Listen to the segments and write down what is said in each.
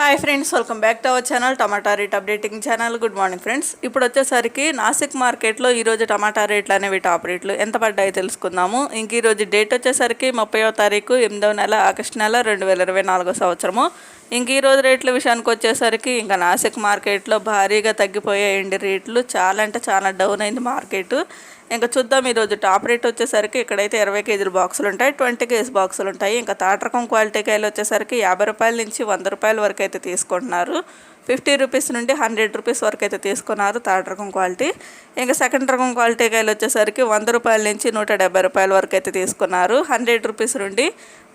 Hi friends welcome back to our channel tomato rate updating channel good morning friends ఇప్పుడు వచ్చేసరికి నాసిక్ మార్కెట్లో ఈరోజు టమాటా రేట్లు అనేవి టాప్ రేట్లు. ఎంత పడ్డాయో తెలుసుకుందాము. ఇంక ఈరోజు డేట్ వచ్చేసరికి ముప్పైవ తారీఖు ఎనిమిదవ నెల ఆగస్టు నెల రెండు వేల ఇరవై నాలుగో సంవత్సరము. ఇంక ఈరోజు రేట్ల విషయానికి వచ్చేసరికి ఇంకా నాసిక్ మార్కెట్లో భారీగా తగ్గిపోయాయండి రేట్లు. చాలా అంటే చాలా డౌన్ అయింది మార్కెట్. ఇంకా చూద్దాం ఈరోజు టాప్ రేట్ వచ్చేసరికి ఇక్కడైతే ఇరవై కేజీల బాక్సులు ఉంటాయి ట్వంటీ కేజీ బాక్సులు ఉంటాయి. ఇంకా తాటరకం క్వాలిటీ కాయలు వచ్చేసరికి యాభై రూపాయల నుంచి వంద రూపాయల వరకు అయితే తీసుకుంటున్నారు. ఫిఫ్టీ రూపీస్ నుండి హండ్రెడ్ రూపీస్ వరకు అయితే తీసుకున్నారు థర్డ్ రకం క్వాలిటీ. ఇంకా సెకండ్ రకం క్వాలిటీ కాయలు వచ్చేసరికి వంద రూపాయల నుంచి నూట డెబ్బై రూపాయల వరకు అయితే తీసుకున్నారు. హండ్రెడ్ రూపీస్ నుండి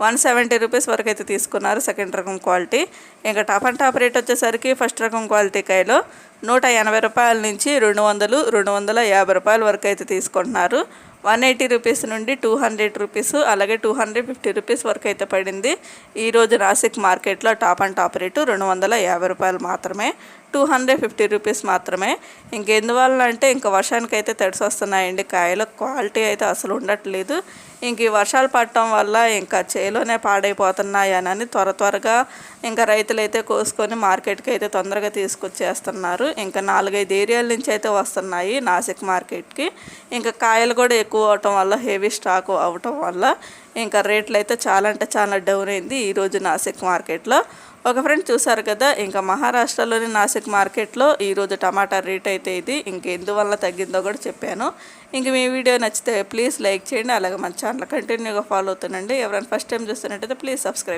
వన్ సెవెంటీ రూపీస్ వరకు అయితే తీసుకున్నారు సెకండ్ రకం క్వాలిటీ. ఇంకా టాప్ అండ్ టాప్ రేట్ వచ్చేసరికి ఫస్ట్ రకం క్వాలిటీ కాయలు నూట ఎనభై రూపాయల నుంచి రెండు వందలు రెండు వందల యాభై రూపాయల వరకు అయితే తీసుకుంటున్నారు. వన్ ఎయిటీ రూపీస్ నుండి టూ హండ్రెడ్ రూపీస్ అలాగే టూ హండ్రెడ్ ఫిఫ్టీ రూపీస్ వరకు అయితే పడింది. ఈరోజు నాసిక్ మార్కెట్లో టాప్ అండ్ టాప్ రేటు రెండు వందల యాభై రూపాయలు మాత్రమే. టూ హండ్రెడ్ ఫిఫ్టీ రూపీస్ మాత్రమే. ఇంకెందువల్ల అంటే ఇంకా వర్షానికి అయితే తడిసి వస్తున్నాయండి కాయల క్వాలిటీ అయితే అసలు ఉండట్లేదు. ఇంక ఈ వర్షాలు పడటం వల్ల ఇంకా చేలోనే పాడైపోతున్నాయని త్వర త్వరగా ఇంకా రైతులు అయితే కోసుకొని మార్కెట్కి అయితే తొందరగా తీసుకొచ్చేస్తున్నారు. ఇంకా నాలుగైదు ఏరియాల నుంచి అయితే వస్తున్నాయి నాసిక్ మార్కెట్కి. ఇంకా కాయలు కూడా ఎక్కువ అవటం వల్ల హెవీ స్టాక్ అవటం వల్ల ఇంకా రేట్లు అయితే చాలా అంటే చాలా డౌన్ అయింది ఈరోజు నాసిక్ మార్కెట్లో. ఒక ఫ్రెండ్ చూసారు కదా ఇంకా మహారాష్ట్రలోని నాసిక్ మార్కెట్లో ఈరోజు టమాటా రేట్ అయితే ఇది. ఇంకెందువల్ల తగ్గిందో కూడా చెప్పాను. ఇంక మీ వీడియో నచ్చితే ప్లీజ్ లైక్ చేయండి అలాగే మన ఛానల్ కంటిన్యూగా ఫాలో అవుతుండండి. ఎవరైనా ఫస్ట్ టైం చూస్తున్నట్టయితే ప్లీజ్ సబ్స్క్రైబ్